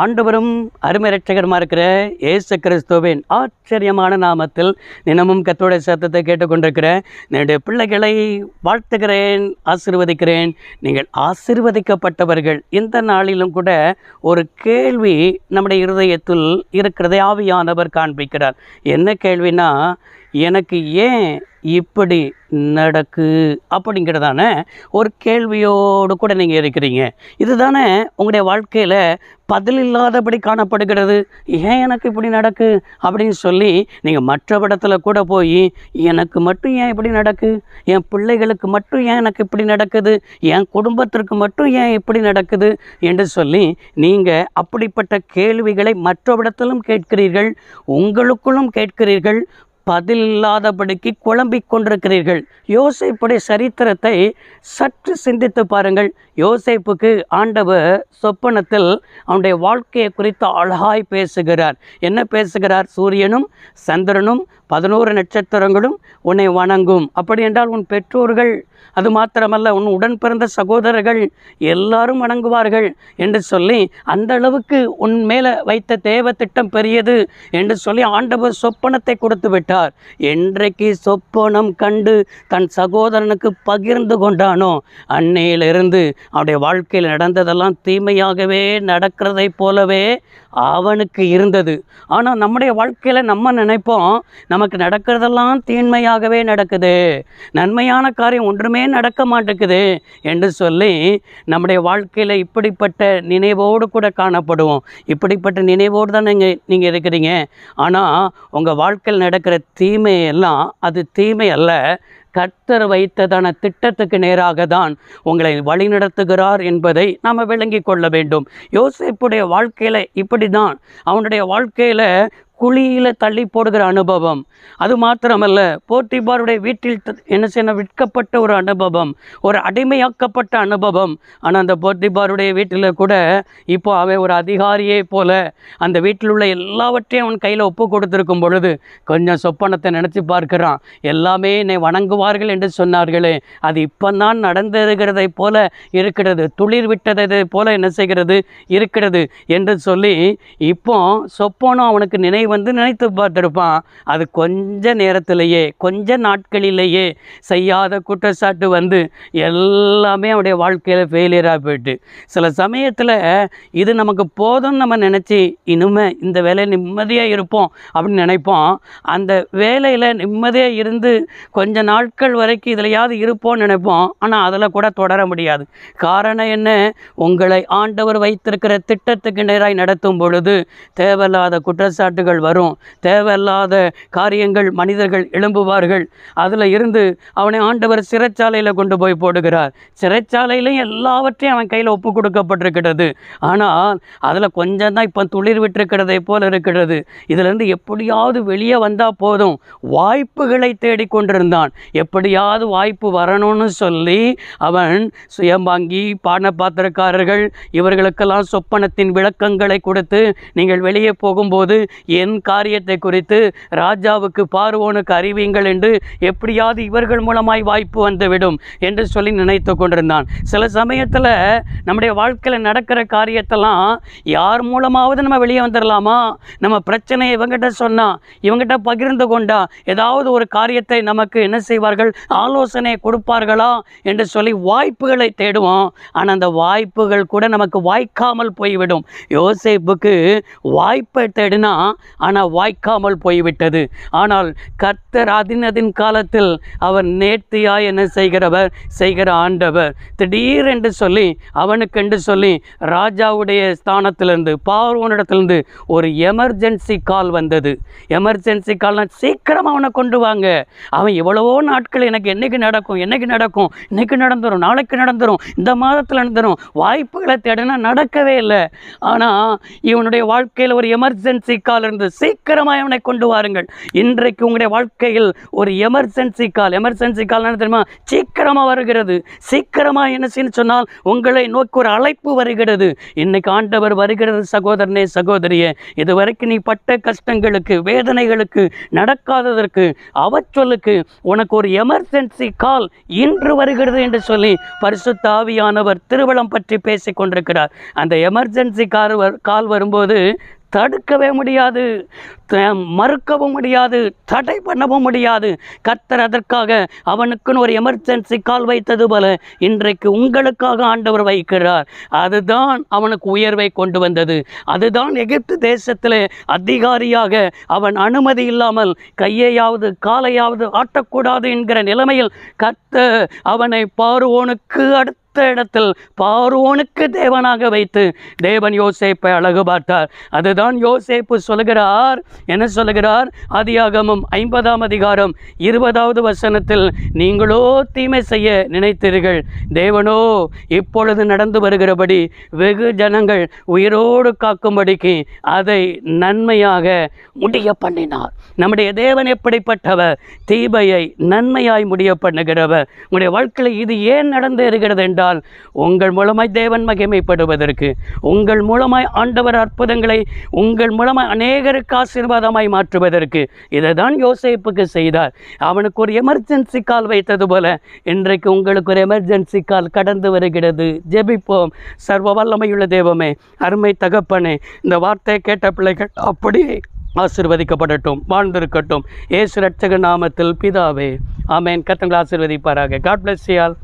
ஆண்டவரும் அருமை ரட்சகருமா இருக்கிற ஏசு கிறிஸ்துவின் ஆச்சரியமான நாமத்தில் தினமும் கத்தோடைய சத்தத்தை கேட்டுக்கொண்டிருக்கிற என்னுடைய பிள்ளைகளை வாழ்த்துகிறேன் ஆசீர்வதிக்கிறேன். நீங்கள் ஆசீர்வதிக்கப்பட்டவர்கள். இந்த நாளிலும் கூட ஒரு கேள்வி நம்முடைய இருதயத்தில் இருக்கிறதை ஆவியானவர் காண்பிக்கிறார். என்ன கேள்வினா எனக்கு ஏன் இப்படி நடக்கு? அப்படிங்கிறதான ஒரு கேள்வியோடு கூட நீங்கள் இருக்கிறீங்க. இதுதானே உங்களுடைய வாழ்க்கையில் பதில் இல்லாதபடி காணப்படுகிறது. ஏன் எனக்கு இப்படி நடக்கு? அப்படின்னு சொல்லி நீங்கள் மற்ற இடத்துல கூட போய் எனக்கு மட்டும் ஏன் இப்படி நடக்கு? என் பிள்ளைகளுக்கு மட்டும் ஏன் எனக்கு இப்படி நடக்குது? என் குடும்பத்திற்கு மட்டும் ஏன் இப்படி நடக்குது? என்று சொல்லி நீங்கள் அப்படிப்பட்ட கேள்விகளை மற்ற இடத்திலும் கேட்கிறீர்கள் உங்களுக்குள்ளும் கேட்கிறீர்கள் பதில் இல்லாதபடிக்கு குழம்பிக் கொண்டிருக்கிறீர்கள். யோசிப்புடைய சரித்திரத்தை சற்று சிந்தித்து பாருங்கள். யோசிப்புக்கு ஆண்டவர் சொப்பனத்தில் அவனுடைய வாழ்க்கையை குறித்து அழகாய் பேசுகிறார். என்ன பேசுகிறார்? சூரியனும் சந்திரனும் பதினோரு நட்சத்திரங்களும் உன்னை வணங்கும். அப்படி என்றால் உன் பெற்றோர்கள் அது மாத்திரமல்ல உன் உடன் பிறந்த சகோதரர்கள் எல்லாரும் வணங்குவார்கள் என்று சொல்லி அந்த அளவுக்கு உன் மேலே வைத்த தேவ திட்டம் பெரியது என்று சொல்லி ஆண்டவர் சொப்பனத்தை கொடுத்து விட்டார். என்றைக்கு சொப்பனம் கண்டு தன் சகோதரனுக்கு பகிர்ந்து கொண்டானோ அன்னையிலிருந்து அவனுடைய வாழ்க்கையில் நடந்ததெல்லாம் தீமையாகவே நடக்கிறதைப் போலவே அவனுக்கு இருந்தது. ஆனால் நம்முடைய வாழ்க்கையில் நம்ம நினைப்போம் நமக்கு நடக்கிறதெல்லாம் தீன்மையாகவே நடக்குது. நன்மையான காரியம் ஒன்றுமே நடக்க மாட்டேங்குது என்று சொல்லி நம்முடைய வாழ்க்கையில் இப்படிப்பட்ட நினைவோடு கூட காணப்படுவோம். இப்படிப்பட்ட நினைவோடு தான் நீங்கள் நீங்கள் இருக்கிறீங்க. ஆனால் உங்கள் வாழ்க்கையில் நடக்கிற தீமையெல்லாம் அது தீமை அல்ல. கர்த்தர் வைத்ததான திட்டத்துக்கு நேராக தான் உங்களை வழிநடத்துகிறார் என்பதை நாம் விளங்கி கொள்ள வேண்டும். யோசிப்புடைய வாழ்க்கையில் இப்படி தான் அவனுடைய வாழ்க்கையில் குழியில் தள்ளி போடுகிற அனுபவம். அது மாத்திரமல்ல போர்த்திபாருடைய வீட்டில் என்ன செய்ய விற்கப்பட்ட ஒரு அனுபவம். ஒரு அடிமையாக்கப்பட்ட அனுபவம். ஆனால் அந்த போர்த்திபாருடைய வீட்டில் கூட இப்போ அவன் ஒரு அதிகாரியே போல அந்த வீட்டில் உள்ள எல்லாவற்றையும் அவன் கையில் ஒப்பு கொடுத்துருக்கும் பொழுது கொஞ்சம் சொப்பனத்தை நினச்சி பார்க்கிறான். எல்லாமே என்னை வணங்குவார்கள் என்று சொன்னார்களே. அது இப்போ தான் நடந்திருக்கிறதை போல இருக்கிறது. துளிர் விட்டதை போல என்ன செய்கிறது? இருக்கிறது என்று சொல்லி இப்போ சொப்பனம் அவனுக்கு நினைவு வந்து நினைத்து பார்த்துருப்பான். அது கொஞ்ச நேரத்திலேயே கொஞ்ச நாட்களிலேயே செய்யாத குற்றச்சாட்டு வந்து எல்லாமே அவனுடைய வாழ்க்கையில் ஃபெயிலியராக போயிட்டு. சில சமயத்தில் இது நமக்கு போதும் நம்ம நினச்சி இனிமே இந்த வேலையை நிம்மதியாக இருப்போம் அப்படின்னு நினைப்போம். அந்த வேலையில் நிம்மதியாக இருந்து கொஞ்ச நாட்கள் வரைக்கும் இதுலையாவது இருப்போம்னு நினைப்போம். ஆனால் அதில் கூட தொடர முடியாது. காரணம் என்ன? உங்களை ஆண்டவர் வைத்திருக்கிற திட்டத்துக்கு நேராய் நடத்தும் பொழுது தேவையில்லாத குற்றச்சாட்டுகள் வரும். தேவையில்லாத காரியங்கள் மனிதர்கள் எழும்புவார்கள். அதில் இருந்து அவனை ஆண்டவர் சிறைச்சாலையில் கொண்டு போய் போடுகிறார். சிறைச்சாலையிலையும் எல்லாவற்றையும் அவன் கையில் ஒப்பு கொடுக்கப்பட்டிருக்கிறது. ஆனால் அதில் கொஞ்சம் தான் இப்போ துளிர் விட்டிருக்கிறதை போல இருக்கிறது. இதிலிருந்து எப்படியாவது வெளியே வந்தால் போதும். வாய்ப்புகளை தேடிக்கொண்டிருந்தான் எப்படியாவது வாய்ப்பு வரணும்னு சொல்லி அவன் சுயம்பாங்கி பான பாத்திரக்காரர்கள் இவர்களுக்கெல்லாம் சொப்பனத்தின் விளக்கங்களை கொடுத்து நீங்கள் வெளியே போகும்போது என் காரியத்தை குறித்து ராஜாவுக்கு பார்வோனுக்கு அறிவியுங்கள் என்று எப்படியாவது இவர்கள் மூலமாய் வாய்ப்பு வந்துவிடும் என்று சொல்லி நினைத்து கொண்டிருந்தான். சில சமயத்தில் நம்முடைய வாழ்க்கையில் நடக்கிற காரியத்தெல்லாம் யார் மூலமாவது நம்ம வெளியே வந்துடலாமா நம்ம பிரச்சனையை இவங்கிட்ட சொன்னா இவங்கிட்ட பகிர்ந்து கொண்டா ஏதாவது ஒரு காரியத்தை நமக்கு என்ன செய்வார்கள்? ஆலோசனை கொடுப்பார்களா? என்று சொல்லி வாய்ப்புகளை தேடுவோம். ஆனால் அந்த வாய்ப்புகள் கூட நமக்கு வாய்க்காமல் போய்விடும். யோசிப்புக்கு வாய்ப்பை தேடினா ஆனால் வாய்க்காமல் போய்விட்டது. ஆனால் கர்த்தர் அதினதின் காலத்தில் அவர் நேர்த்தியாய் என்ன செய்கிறவர்? செய்கிற ஆண்டவர். திடீரென்று சொல்லி அவனுக்கென்று சொல்லி ராஜாவுடைய ஸ்தானத்திலிருந்து பார்வோனிடத்திலிருந்து ஒரு எமர்ஜென்சி கால் வந்தது. எமர்ஜென்சி கால்னால் சீக்கிரம் அவனை கொண்டு வாங்க. அவன் எவ்வளவோ நாட்கள் எனக்கு என்னைக்கு நடக்கும் என்னைக்கு நடக்கும் இன்னைக்கு நடந்துரும் நாளைக்கு நடந்துடும் இந்த மாதத்தில் நடந்துரும் வாய்ப்புகளை தேடினா நடக்கவே இல்லை. ஆனால் இவனுடைய வாழ்க்கையில் ஒரு எமர்ஜென்சி கால் இருந்து சீக்கிரமாக அவனை கொண்டு வாருங்கள். இன்றைக்கு உங்களுடைய வாழ்க்கையில் ஒரு எமர்ஜென்சி கால் எமர்ஜென்சி கால் என்ன தெரியுமா? சீக்கிரமாக வருகிறது. சீக்கிரமாக என்ன செய்யணும் சொன்னால் உங்களை நோக்கி ஒரு அழைப்பு வருகிறது. இன்னைக்கு ஆண்டவர் வருகிறது சகோதரனே சகோதரியே. இதுவரைக்கும் நீ பட்ட கஷ்டங்களுக்கு வேதனைகளுக்கு நடக்காததற்கு அவச்சொல்லுக்கு உனக்கு ஒரு எமர்ஜென்சி கால் இன்று வருகிறது என்று சொல்லி பரிசு தாவியானவர் திருவளம் பற்றி பேசிக் கொண்டிருக்கிறார் அந்த எமர்ஜென்சி கார் கால் வரும்போது தடுக்கவே முடியாது. மறுக்கவும் முடியாது. தடை பண்ணவும் முடியாது. கத்தர் அதற்காக அவனுக்குன்னு ஒரு எமர்ஜென்சி கால் வைத்தது போல இன்றைக்கு உங்களுக்காக ஆண்டவர் வைக்கிறார். அதுதான் அவனுக்கு உயர்வை கொண்டு வந்தது. அதுதான் எகிப்து தேசத்தில் அதிகாரியாக அவன் அனுமதி இல்லாமல் கையையாவது காலையாவது ஆட்டக்கூடாது என்கிற நிலைமையில் கத்த அவனை பார்வோனுக்கு அடுத்த இடத்தில் பார்வோனுக்கு தேவனாக வைத்து தேவன் யோசேப்பை அழகு பார்த்தார். அதுதான் யோசேப்பு சொல்கிறார் என்ன சொல்கிறார் ஆதியாகமும் ஐம்பதாம் அதிகாரம் இருபதாவது வசனத்தில் நீங்களோ தீமை செய்ய நினைத்தீர்கள். தேவனோ இப்பொழுது நடந்து வருகிறபடி வெகு ஜனங்கள் உயிரோடு காக்கும்படிக்கு அதை நன்மையாக முடிய பண்ணினார். நம்முடைய தேவன் எப்படிப்பட்டவர்? தீபையை நன்மையாய் முடிய பண்ணுகிறவர். உங்களுடைய வாழ்க்கையில் இது ஏன் நடந்து இருக்கிறது என்றால் உங்கள் மூலமாய் தேவன் மகிமைப்படுவதற்கு உங்கள் மூலமாய் ஆண்டவர் அற்புதங்களை உங்கள் மூலமாய் அநேகருக்கு ஆசீர்வாதமாய் மாற்றுவதற்கு இதை தான் யோசிப்புக்கு செய்தார். அவனுக்கு ஒரு எமர்ஜென்சி கால் வைத்தது போல இன்றைக்கு உங்களுக்கு ஒரு எமர்ஜென்சி கால் கடந்து வருகிறது. ஜெபிப்போம். சர்வ வல்லமையுள்ள தெய்வமே அருமை தகப்பனே இந்த வார்த்தையை கேட்ட பிள்ளைகள் அப்படியே ஆசிர்வதிக்கப்படட்டும் வாழ்ந்திருக்கட்டும். ஏசு ரட்சக நாமத்தில் பிதாவே ஆமேன். கத்தங்களை ஆசிர்வதிப்பாராக. காட் பிளஸ் யால்